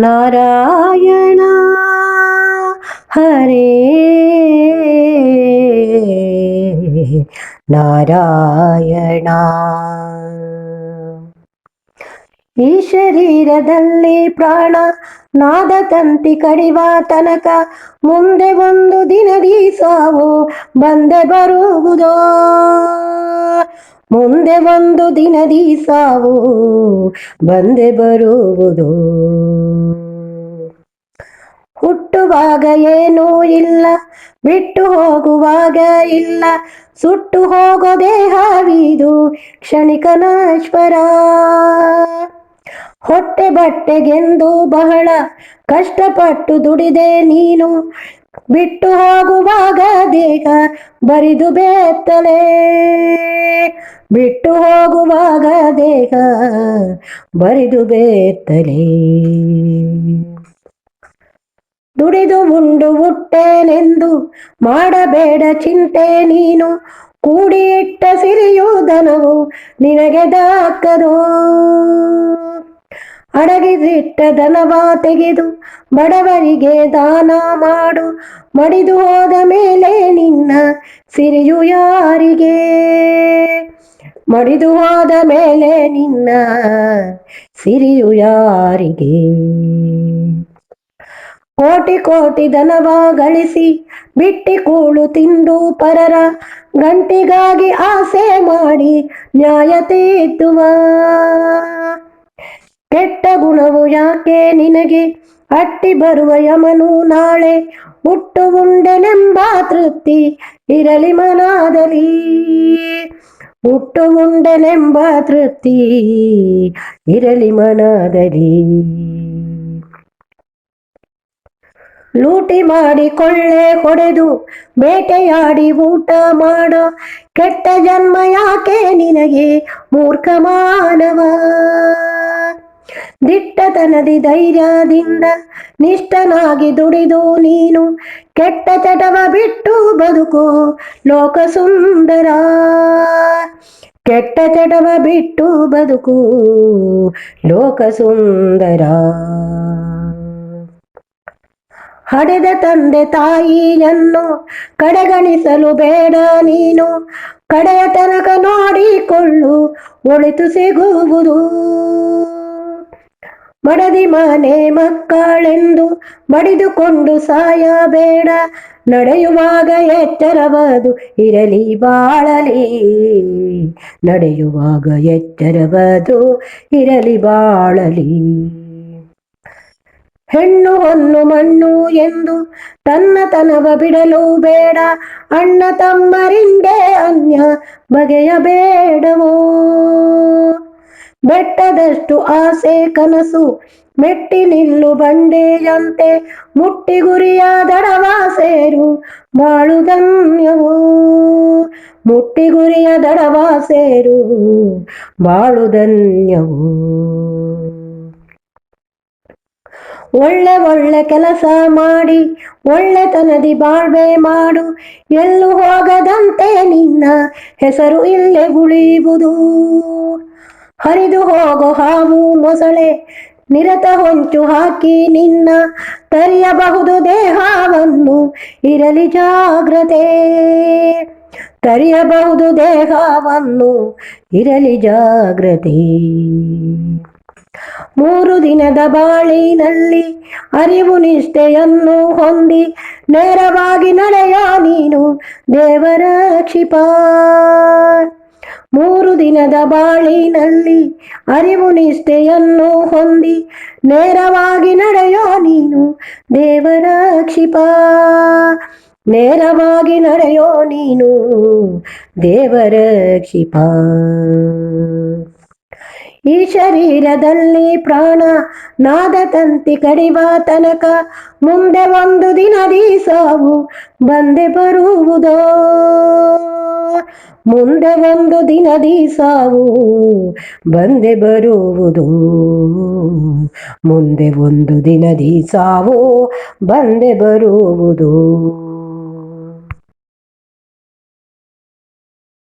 ನಾರಾಯಣ, ಹರೇ ನಾರಾಯಣ. ಈ ಶರೀರದಲ್ಲಿ ಪ್ರಾಣ, ನಾದ ತಂತಿ ಕಡಿವ ತನಕ ಮುಂದೆ ಒಂದು ದಿನದಿ ಸಾವು ಬಂದೆ ಬರುವುದೋ? ಮುಂದೆ ಒಂದು ದಿನದಿ ಸಾವು, ಬಂದೆ ಬರುವುದು. ಹುಟ್ಟುವಾಗ ಏನೂ ಇಲ್ಲ, ಬಿಟ್ಟು ಹೋಗುವಾಗ ಇಲ್ಲ, ಸುಟ್ಟು ಹೋಗೋ ದೇಹವಿದು ಕ್ಷಣಿಕ ನಾಶ್ವರ. ಹೊಟ್ಟೆ ಬಟ್ಟೆಗೆಂದು ಬಹಳ ಕಷ್ಟಪಟ್ಟು ದುಡಿದೆ ನೀನು ಬಿಟ್ಟು ಹೋಗುವಾಗ ದೇಹ ಬರಿದು ಬೇತ್ತಲೆ ಬಿಟ್ಟು ಹೋಗುವಾಗ ದೇಹ ಬರಿದು ಬೇತ್ತಲೆ ದುಡಿದು ಉಂಡು ಹುಟ್ಟೇನೆಂದು ಮಾಡಬೇಡ ಚಿಂತೆ ನೀನು. ಕೂಡಿಟ್ಟ ಸಿರಿಯು ಧನವು ನಿನಗೆ ದಾಕ್ಕದು. ಅಡಗಿದಿಟ್ಟ ದನವ ತೆಗೆದು ಬಡವರಿಗೆ ದಾನ ಮಾಡು. ಮಡಿದು ಹೋದ ಮೇಲೆ ನಿನ್ನ ಸಿರಿಯು ಯಾರಿಗೆ? ಮಡಿದು ಹೋದ ಮೇಲೆ ನಿನ್ನ ಸಿರಿಯು ಯಾರಿಗೆ? ಕೋಟಿ ಕೋಟಿ ದನವ ಗಳಿಸಿ ಬಿಟ್ಟಿ ಕೂಳು ತಿಂದು ಪರರ. ಗಂಟಿಗಾಗಿ ಆಸೆ ಮಾಡಿ ನ್ಯಾಯ ತೀರ್ತುವ ಕೆಟ್ಟ ಗುಣವು ಯಾಕೆ ನಿನಗೆ ಅಟ್ಟಿ ಬರುವ ಯಮನು ನಾಳೆ? ಹುಟ್ಟು ಉಂಡೆನೆಂಬ ತೃಪ್ತಿ ಇರಲಿ ಮನಾದಲಿ. ಹುಟ್ಟು ಉಂಡೆನೆಂಬ ತೃಪ್ತಿ ಇರಲಿ ಮನಾದಲ್ಲಿ ಲೂಟಿ ಮಾಡಿ ಕೊಳ್ಳೆ ಹೊಡೆದು ಬೇಟೆಯಾಡಿ ಊಟ ಮಾಡೋ. ಕೆಟ್ಟ ಜನ್ಮ ಯಾಕೆ ನಿನಗೆ ಮೂರ್ಖ ಮಾನವ? ದಿಟ್ಟತನದಿ ಧೈರ್ಯದಿಂದ ನಿಷ್ಠನಾಗಿ ದುಡಿದು ನೀನು ಕೆಟ್ಟ ಚಟವ ಬಿಟ್ಟು ಬದುಕು ಲೋಕ ಸುಂದರ ಕೆಟ್ಟ ಚಟವ ಬಿಟ್ಟು ಬದುಕು ಲೋಕ ಸುಂದರ ಹಡೆದ ತಂದೆ ತಾಯಿಯನ್ನು ಕಡೆಗಣಿಸಲು ಬೇಡ ನೀನು, ಕಡೆಯ ತನಕ ನೋಡಿಕೊಳ್ಳು, ಒಳಿತು ಸಿಗುವುದು. ಮಡದಿ ಮನೆ ಮಕ್ಕಳೆಂದು ಬಡಿದುಕೊಂಡು ಸಾಯಬೇಡ. ನಡೆಯುವಾಗ ಎಚ್ಚರವದು ಇರಲಿ ಬಾಳಲಿ. ನಡೆಯುವಾಗ ಎಚ್ಚರವದು ಇರಲಿ ಬಾಳಲಿ. ಹೆಣ್ಣು ಹೊನ್ನು ಮಣ್ಣು ಎಂದು ತನ್ನ ತನವ ಬಿಡಲು ಬೇಡ. ಅಣ್ಣ ತಮ್ಮರಿಂದೇ ಅನ್ಯ ಬಗೆಯ ಬೇಡವೋ ಬೆಟ್ಟದಷ್ಟು ಆಸೆ ಕನಸು, ಮೆಟ್ಟಿ ನಿಲ್ಲು ಬಂಡೆಯಂತೆ ಮುಟ್ಟಿ ಗುರಿಯ ದಡವ ಸೇರು ಬಾಳು ಧನ್ಯವೂ. ಮುಟ್ಟಿ ಗುರಿಯ ದಡವ ಸೇರು ಬಾಳು ಧನ್ಯವೂ. ಒಳ್ಳೆ ಒಳ್ಳೆ ಕೆಲಸ ಮಾಡಿ ಒಳ್ಳೆತನದಿ ಬಾಳ್ವೆ ಮಾಡು, ಎಲ್ಲೂ ಹೋಗದಂತೆ ನಿನ್ನ ಹೆಸರು ಇಲ್ಲೇ ಉಳಿಯುವುದು. ಹರಿದು ಹೋಗು ಹಾವು ಮೊಸಳೆ. ನಿರತ ಹೊಂಚು ಹಾಕಿ ನಿನ್ನ ತರಿಯಬಹುದು ದೇಹವನ್ನು. ಇರಲಿ ಜಾಗ್ರತೆ. ತರಿಯಬಹುದು ದೇಹವನ್ನು. ಇರಲಿ ಜಾಗ್ರತೆ. ಮೂರು ದಿನದ ಬಾಳಿನಲ್ಲಿ ಅರಿವು ನಿಷ್ಠೆಯನ್ನು ಹೊಂದಿ ನೇರವಾಗಿ ನಡೆಯ ನೀನು ದೇವರ ಕ್ಷಿಪ. ಮೂರು ದಿನದ ಬಾಳಿನಲ್ಲಿ ಅರಿವು ನಿಷ್ಠೆಯನ್ನು ಹೊಂದಿ ನೇರವಾಗಿ ನಡೆಯೋ ನೀನು ದೇವರ ಕ್ಷಿಪ. ನೇರವಾಗಿ ನಡೆಯೋ ನೀನು ದೇವರ ಕ್ಷಿಪ. ಈ ಶರೀರದಲ್ಲಿ ಪ್ರಾಣ ನಾದ ತಂತಿ ಕಡಿವ ತನಕ ಮುಂದೆ ಒಂದು ದಿನದಿ ಸಾವು ಬಂದೆ ಬರುವುದೋ? ಮುಂದೆ ಒಂದು ದಿನ ಸಾವು ಬಂದೆ ಬರುವುದು. ಮುಂದೆ ಒಂದು ದಿನ ಸಾವು ಬಂದೆ ಬರುವುದು.